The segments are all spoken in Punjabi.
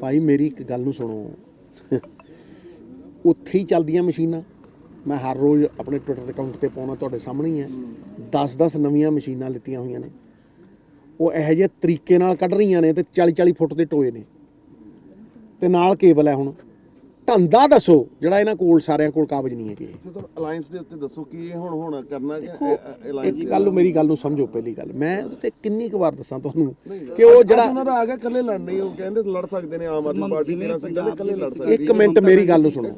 ਭਾਈ, ਮੇਰੀ ਇੱਕ ਗੱਲ ਨੂੰ ਸੁਣੋ। ਉੱਥੇ ਹੀ ਚੱਲਦੀਆਂ ਮਸ਼ੀਨਾਂ। ਮੈਂ ਹਰ ਰੋਜ਼ ਆਪਣੇ ਟਵਿੱਟਰ ਅਕਾਊਂਟ ਤੇ ਪਾਉਣਾ ਤੁਹਾਡੇ ਸਾਹਮਣੇ ਹੀ ਹੈ। 10-10 ਨਵੀਆਂ ਮਸ਼ੀਨਾਂ ਲਿੱਤੀਆਂ ਹੋਈਆਂ ਨੇ। ਉਹ ਇਹੋ ਜਿਹੇ ਤਰੀਕੇ ਨਾਲ ਕੱਢ ਰਹੀਆਂ ਨੇ ਤੇ 40-40 ਫੁੱਟ ਦੇ ਟੋਏ ਨੇ। ਤੇ ਨਾਲ ਕੇਬਲ ਹੈ ਹੁਣ। ਧੰਦਾ ਦੱਸੋ ਜਿਹੜਾ ਇਹਨਾਂ ਕੋਲ ਸਾਰਿਆਂ ਕੋਲ ਕਾਬਜ ਨਹੀਂ ਹੈਗੇ ਸਰ ਅਲਾਈਅੰਸ ਦੇ ਉੱਤੇ ਦੱਸੋ ਕਿ ਇਹ ਹੁਣ ਹੁਣ ਕਰਨਾ ਕਿ ਅਲਾਈਅੰਸ ਇੱਕ ਗੱਲ ਮੇਰੀ ਗੱਲ ਨੂੰ ਸਮਝੋ ਪਹਿਲੀ ਗੱਲ। ਮੈਂ ਉਹਦੇ ਤੇ ਕਿੰਨੀ ਕੁ ਵਾਰ ਦੱਸਾਂ ਤੁਹਾਨੂੰ ਕਿ ਉਹ ਜਿਹੜਾ ਉਹਨਾਂ ਦਾ ਆ ਗਿਆ ਇਕੱਲੇ ਲੜ ਨਹੀਂ ਉਹ ਕਹਿੰਦੇ ਲੜ ਸਕਦੇ ਨੇ ਆਮ ਆਦਮੀ ਪਾਰਟੀ 13 ਸੀਟਾਂ ਦੇ ਇਕੱਲੇ ਲੜ ਸਕਦੇ ਇੱਕ ਮਿੰਟ ਮੇਰੀ ਗੱਲ ਨੂੰ ਸੁਣੋ।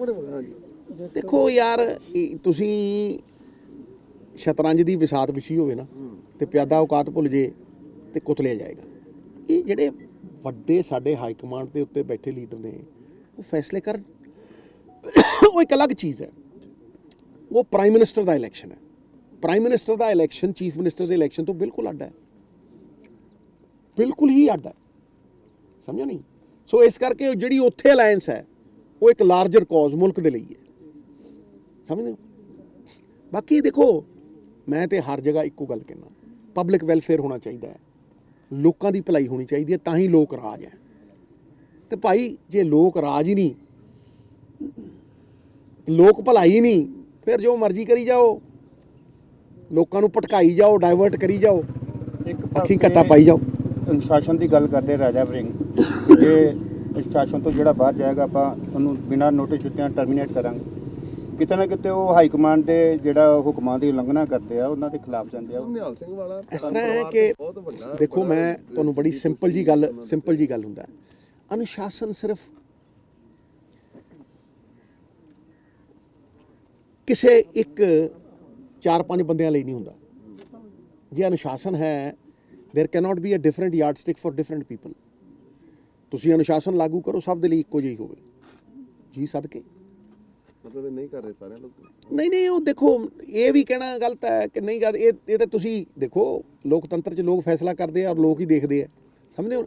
ਦੇਖੋ ਯਾਰ ਤੁਸੀਂ ਸ਼ਤਰੰਜ ਦੀ ਵਿਸਾਤ ਵਿਛੀ ਹੋਵੇ ਨਾ ਤੇ ਪਿਆਦਾ ਔਕਾਤ ਭੁੱਲ ਜੇ ਤੇ ਕੁਤਲਿਆ ਜਾਏਗਾ। ਇਹ ਜਿਹੜੇ ਵੱਡੇ ਸਾਡੇ ਹਾਈ ਕਮਾਂਡ ਦੇ ਉੱਤੇ ਬੈਠੇ ਲੀਡਰ ਨੇ ਉਹ ਫੈਸਲੇ ਕਰਨ। ਉਹ ਇੱਕ ਅਲੱਗ ਚੀਜ਼ ਹੈ। ਉਹ ਪ੍ਰਾਈਮ ਮਿਨਿਸਟਰ ਦਾ ਇਲੈਕਸ਼ਨ ਹੈ। ਪ੍ਰਾਈਮ ਮਿਨਿਸਟਰ ਦਾ ਇਲੈਕਸ਼ਨ ਚੀਫ ਮਿਨਿਸਟਰ ਦੇ ਇਲੈਕਸ਼ਨ ਤੋਂ ਬਿਲਕੁਲ ਅੱਡ ਹੈ। ਬਿਲਕੁਲ ਹੀ ਅੱਡ ਹੈ। ਸਮਝੋ ਨਹੀਂ? ਸੋ ਇਸ ਕਰਕੇ ਜਿਹੜੀ ਉੱਥੇ ਅਲਾਈਅੰਸ ਹੈ, ਉਹ ਇੱਕ ਲਾਰਜਰ ਕਾਜ਼ ਮੁਲਕ ਦੇ ਲਈ ਹੈ। ਸਮਝਦੇ ਹੋ? ਬਾਕੀ ਦੇਖੋ, ਮੈਂ ਤੇ ਹਰ ਜਗ੍ਹਾ ਇੱਕੋ ਗੱਲ ਕਹਿੰਦਾ। ਪਬਲਿਕ ਵੈਲਫੇਅਰ ਹੋਣਾ ਚਾਹੀਦਾ ਹੈ। ਲੋਕਾਂ ਦੀ ਭਲਾਈ ਹੋਣੀ ਚਾਹੀਦੀ ਹੈ, ਤਾਂ ਹੀ ਲੋਕ ਰਾਜ ਹੈ। ਤੇ ਭਾਈ, ਜੇ ਲੋਕ ਰਾਜ ਹੀ ਨਹੀਂ ਲੋਕ ਭਲਾਈ ਨਹੀਂ ਫਿਰ ਜੋ ਮਰਜ਼ੀ ਕਰੀ ਜਾਓ। ਲੋਕਾਂ ਨੂੰ ਭਟਕਾਈ ਜਾਓ ਡਾਇਵਰਟ ਕਰੀ ਜਾਓ ਇੱਕ ਅੱਖੀ ਘੱਟਾ ਪਾਈ ਜਾਓ। ਅਨੁਸ਼ਾਸਨ ਦੀ ਗੱਲ ਕਰਦੇ ਰਾਜਾ ਵਰਿੰਗ। ਜੇ ਅਨੁਸ਼ਾਸਨ ਤੋਂ ਜਿਹੜਾ ਬਾਹਰ ਜਾਏਗਾ ਆਪਾਂ ਉਹਨੂੰ ਬਿਨਾਂ ਨੋਟਿਸ ਦਿੱਤਿਆਂ ਟਰਮੀਨੇਟ ਕਰਾਂਗੇ। ਕਿਤੇ ਨਾ ਕਿਤੇ ਉਹ ਹਾਈ ਕਮਾਂਡ ਦੇ ਜਿਹੜਾ ਹੁਕਮਾਂ ਦੀ ਉਲੰਘਣਾ ਕਰਦੇ ਆ ਉਹਨਾਂ ਦੇ ਖਿਲਾਫ ਜਾਂਦੇ ਆ। ਉਹ ਨਿਹਾਲ ਸਿੰਘ ਵਾਲਾ ਇਸ ਤਰ੍ਹਾਂ ਹੈ ਕਿ ਬਹੁਤ ਵੱਡਾ ਦੇਖੋ ਮੈਂ ਤੁਹਾਨੂੰ ਬੜੀ ਸਿੰਪਲ ਜੀ ਗੱਲ ਸਿੰਪਲ ਜੀ ਗੱਲ ਹੁੰਦਾ ਹੈ। ਅਨੁਸ਼ਾਸਨ ਸਿਰਫ ਕਿਸੇ ਇੱਕ ਚਾਰ ਪੰਜ ਬੰਦਿਆਂ ਲਈ ਨਹੀਂ ਹੁੰਦਾ। ਜੇ ਅਨੁਸ਼ਾਸਨ ਹੈ there can be be a different yardstick for different people ਤੁਸੀਂ ਅਨੁਸ਼ਾਸਨ ਲਾਗੂ ਕਰੋ ਸਭ ਦੇ ਲਈ ਇੱਕੋ ਜਿਹੀ ਹੋਵੇ। ਜੀ ਸਦਕੇ। ਮਤਲਬ ਨਹੀਂ ਕਰ ਰਹੇ ਸਾਰੇ ਲੋਕ? ਨਹੀਂ ਨਹੀਂ ਉਹ ਦੇਖੋ ਇਹ ਵੀ ਕਹਿਣਾ ਗਲਤ ਹੈ ਕਿ ਨਹੀਂ ਗੱਲ ਇਹ ਇਹ ਤਾਂ ਤੁਸੀਂ ਦੇਖੋ ਲੋਕਤੰਤਰ 'ਚ ਲੋਕ ਫੈਸਲਾ ਕਰਦੇ ਆ ਔਰ ਲੋਕ ਹੀ ਦੇਖਦੇ ਆ। ਸਮਝਦੇ ਹੋ?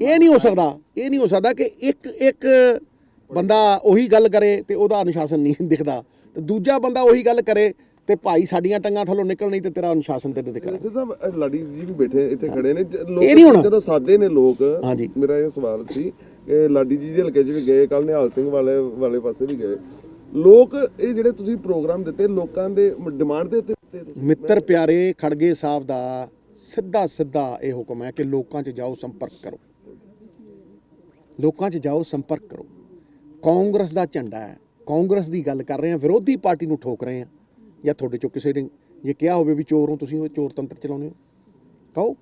ਇਹ ਨਹੀਂ ਹੋ ਸਕਦਾ ਇਹ ਨਹੀਂ ਹੋ ਸਕਦਾ ਕਿ ਇੱਕ ਇੱਕ ਬੰਦਾ ਉਹੀ ਗੱਲ ਕਰੇ ਤੇ ਉਹਦਾ ਅਨੁਸ਼ਾਸਨ ਨਹੀਂ ਦਿਖਦਾ। ਤੇ ਦੂਜਾ ਬੰਦਾ ਉਹੀ ਗੱਲ ਕਰੇ ਤੇ ਭਾਈ ਸਾਡੀਆਂ ਟੰਗਾਂ ਥੱਲੋਂ ਨਿਕਲ ਨਹੀਂ ਤੇ ਤੇਰਾ ਅਨੁਸ਼ਾਸਨ ਤੇਰੇ ਤੇ ਕਰੇ ਤਾਂ ਲਾਡੀ ਜੀ ਵੀ ਬੈਠੇ ਇੱਥੇ ਖੜੇ ਨੇ। ਲੋਕ ਜਦੋਂ ਸਾਦੇ ਨੇ ਲੋਕ। ਮੇਰਾ ਇਹ ਸਵਾਲ ਸੀ ਕਿ ਲਾਡੀ ਜੀ ਦੇ ਹਲਕੇ 'ਚ ਵੀ ਗਏ ਕੱਲ ਨਿਹਾਲ ਸਿੰਘ ਵਾਲੇ ਵਾਲੇ ਪਾਸੇ ਵੀ ਗਏ ਲੋਕ ਇਹ ਜਿਹੜੇ ਤੁਸੀਂ ਪ੍ਰੋਗਰਾਮ ਦਿੱਤੇ ਲੋਕਾਂ ਦੇ ਡਿਮਾਂਡ ਦੇ ਉੱਤੇ? ਮਿੱਤਰ ਪਿਆਰੇ ਖੜਗੇ ਸਾਹਿਬ ਦਾ ਸਿੱਧਾ ਸਿੱਧਾ ਇਹ ਹੁਕਮ ਹੈ ਕਿ ਲੋਕਾਂ 'ਚ ਜਾਓ ਸੰਪਰਕ ਕਰੋ ਲੋਕਾਂ 'ਚ ਜਾਓ ਸੰਪਰਕ ਕਰੋ ਕਾਂਗਰਸ ਦਾ ਝੰਡਾ ਹੈ ਕਾਂਗਰਸ ਦੀ ਗੱਲ ਕਰ ਰਹੇ ਹਾਂ, ਵਿਰੋਧੀ ਪਾਰਟੀ ਨੂੰ ਠੋਕ ਰਹੇ ਹਾਂ, ਜਾਂ ਤੁਹਾਡੇ ਚੋਂ ਕਿਸੇ ਨੇ ਜੇ ਕਿਹਾ ਹੋਵੇ ਵੀ ਚੋਰ ਹੋ, ਤੁਸੀਂ ਉਹ ਚੋਰ ਤੰਤਰ ਚਲਾਉਂਦੇ ਹੋ। ਕਹੋ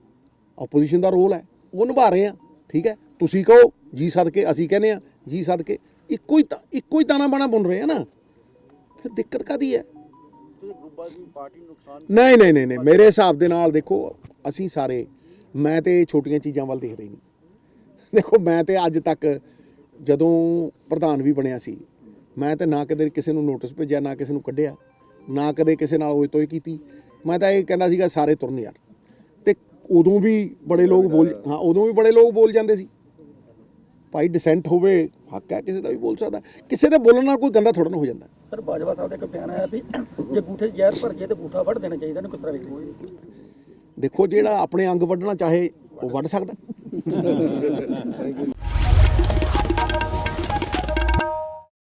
ਆਪੋਜੀਸ਼ਨ ਦਾ ਰੋਲ ਹੈ, ਉਹ ਨਿਭਾ ਰਹੇ ਆ ਠੀਕ ਹੈ? ਤੁਸੀਂ ਕਹੋ, ਜੀ ਸਦਕੇ, ਅਸੀਂ ਕਹਿੰਦੇ ਆ ਜੀ ਸਦਕੇ, ਇੱਕੋ ਹੀ ਤਾਂ, ਇੱਕੋ ਹੀ ਤਾਣਾ ਬਾਣਾ ਬੁਣ ਰਹੇ ਆ ਨਾ। ਫਿਰ ਦਿੱਕਤ ਕਾਦੀ ਹੈ? ਨਹੀਂ ਨਹੀਂ ਨਹੀਂ ਨਹੀਂ, ਮੇਰੇ ਹਿਸਾਬ ਦੇ ਨਾਲ ਦੇਖੋ, ਅਸੀਂ ਸਾਰੇ, ਮੈਂ ਤੇ ਛੋਟੀਆਂ ਚੀਜ਼ਾਂ ਵੱਲ ਦੇਖ ਹੀ ਨਹੀਂ। ਦੇਖੋ, ਮੈਂ ਤੇ ਅੱਜ ਤੱਕ ਜਦੋਂ ਪ੍ਰਧਾਨ ਵੀ ਬਣਿਆ ਸੀ ਮੈਂ ਤੇ ਨਾ ਕਦੇ ਕਿਸੇ ਨੂੰ ਨੋਟਿਸ ਭੇਜਿਆ ਨਾ ਕਿਸੇ ਨੂੰ ਕੱਢਿਆ ਨਾ ਕਦੇ ਕਿਸੇ ਨਾਲ ਹੋਈ ਤੋਈ ਕੀਤੀ। ਮੈਂ ਤਾਂ ਇਹ ਕਹਿੰਦਾ ਸੀਗਾ ਸਾਰੇ ਤੁਰਨ ਯਾਰ। ਤੇ ਉਦੋਂ ਵੀ ਬੜੇ ਲੋਕ ਬੋਲ ਹਾਂ ਉਦੋਂ ਵੀ ਬੜੇ ਲੋਕ ਬੋਲ ਜਾਂਦੇ ਸੀ। ਭਾਈ ਡਿਸੈਂਟ ਹੋਵੇ ਹੱਕ ਹੈ ਕਿਸੇ ਦਾ ਵੀ ਬੋਲ ਸਕਦਾ। ਕਿਸੇ ਦੇ ਬੋਲਣ ਨਾਲ ਕੋਈ ਗੰਦਾ ਥੋੜਾ ਨਾ ਹੋ ਜਾਂਦਾ। ਸਰ ਬਾਜਵਾ ਸਾਹਿਬ ਦਾ ਇੱਕ ਬਿਆਨ ਆਇਆ ਵੀ ਜੇ 'ਚ ਜ਼ਹਿਰ ਭਰ ਜੇ ਤੇ ਗੂਠਾ ਵੱਢ ਦੇਣਾ ਚਾਹੀਦਾ ਇਹਨੂੰ ਕਿਸ ਤਰ੍ਹਾਂ ਵੇਖੋ ਦੇਖੋ ਜਿਹੜਾ ਆਪਣੇ ਅੰਗ ਵੱਢਣਾ ਚਾਹੇ ਉਹ ਵੱਢ ਸਕਦਾ।